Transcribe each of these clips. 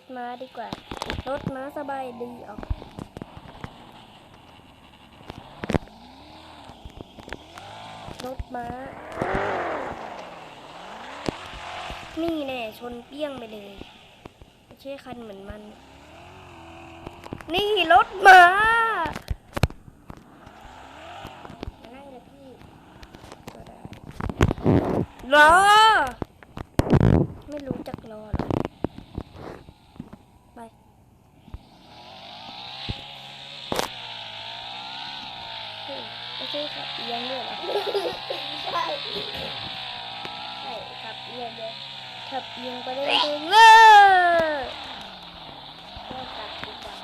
ถม้าดีกว่า รถม้าสบายดีออกรถม้า นี่แน่ชนเปี้ยงไปเลยไม่ใช่คันเหมือนมัน นี่รถม้าง่ายเลยพี่ก็ได้รอ ไม่รู้จักรอหรอไป เฮ้ยไม่ใช่ขับเอียงด้วยเหรอ ใช่ ใช่ขับเอียงเลยขับเอียงไปได้เลยเลยเริ่มกลับดีกว่า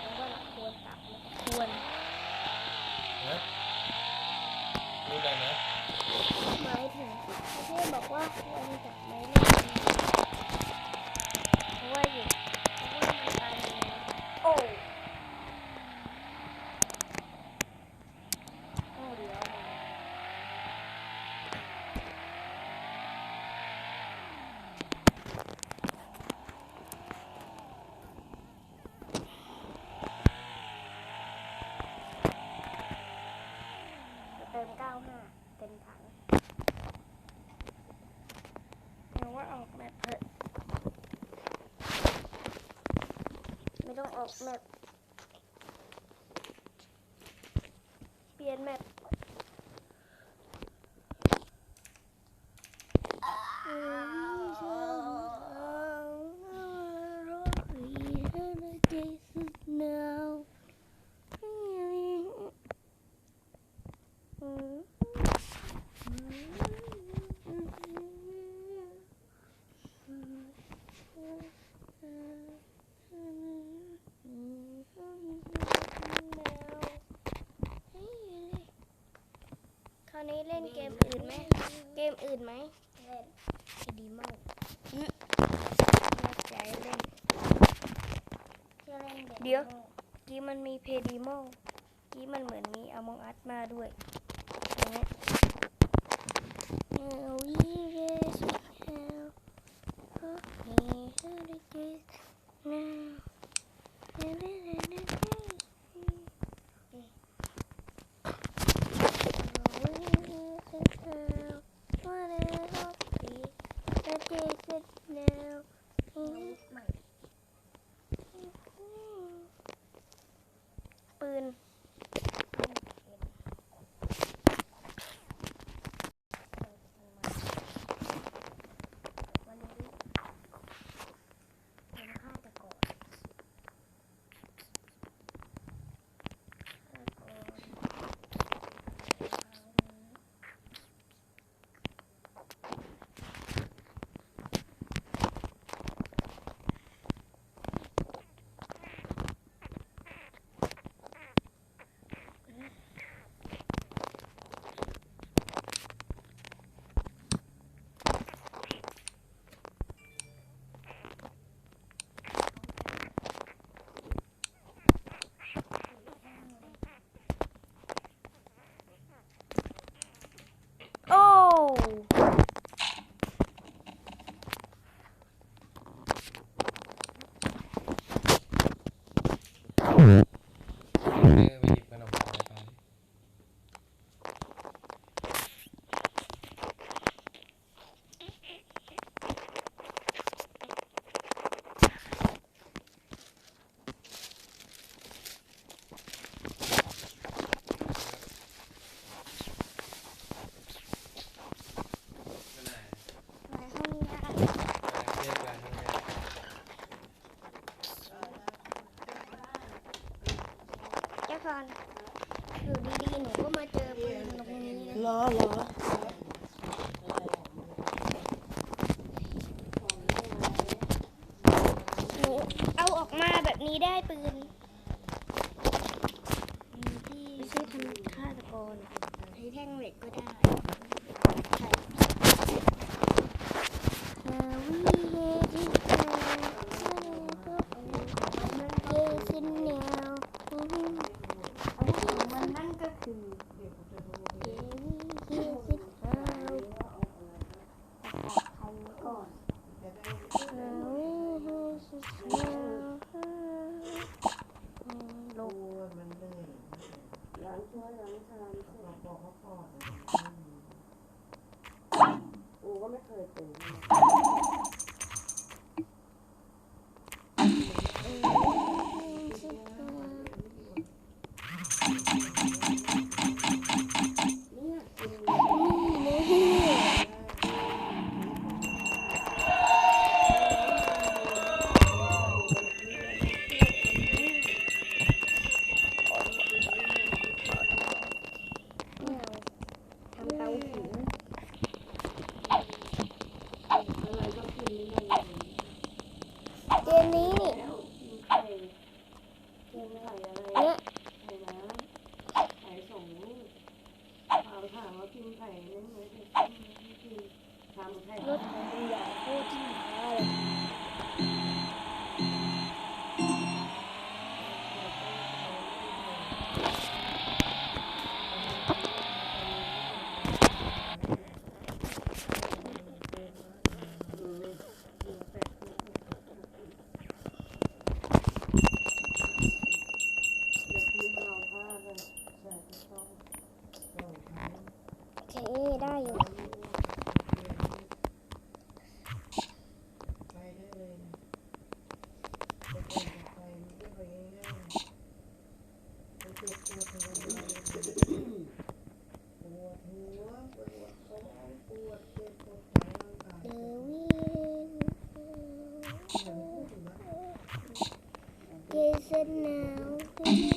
แล้วว่าเราควรกลับนะควร นะรู้ได้ไหมายถึงประเทศบอกว่าควรจับไหมเล่นเพราะว่าอยู่เพราะว่ามันตายอยู่แล้ว โอ้โอ้เดี๋ยวนะ เติม95เต็มถังเราว่าออกแมปเถอะไม่ต้องออกแมปเปลี่ยนแมปคราวนี้เล่นเกมอื่นไหม เกมอื่น ไหมเล่นดีมากน่าใจเล่นที่เล่นเด็กเดี๋ยวกี้มันมีเพดีโมกี้มันเหมือนมีอมองอัดมาด้วยอย่างเงี้ย Now we raise Wanna help me? That is it now. ใหม่ปืนวันนี้เป็นฆาตกรฆาตกร โอ้ เออไปหยิบมันออกมาตอนนี้ ในห้องยา เรียกอะไรทั้งนั้น เจ้าพรอยู่ดีๆ หนูก็มาเจอปืนตรงนี้นะ รอรอ หนูเอาออกมา แบบนี้ได้ปืนไม่ใช่ทำฆาตกรใช้แท่งเหล็กก็ได้ กูก็ไม่เคยเป็น it now.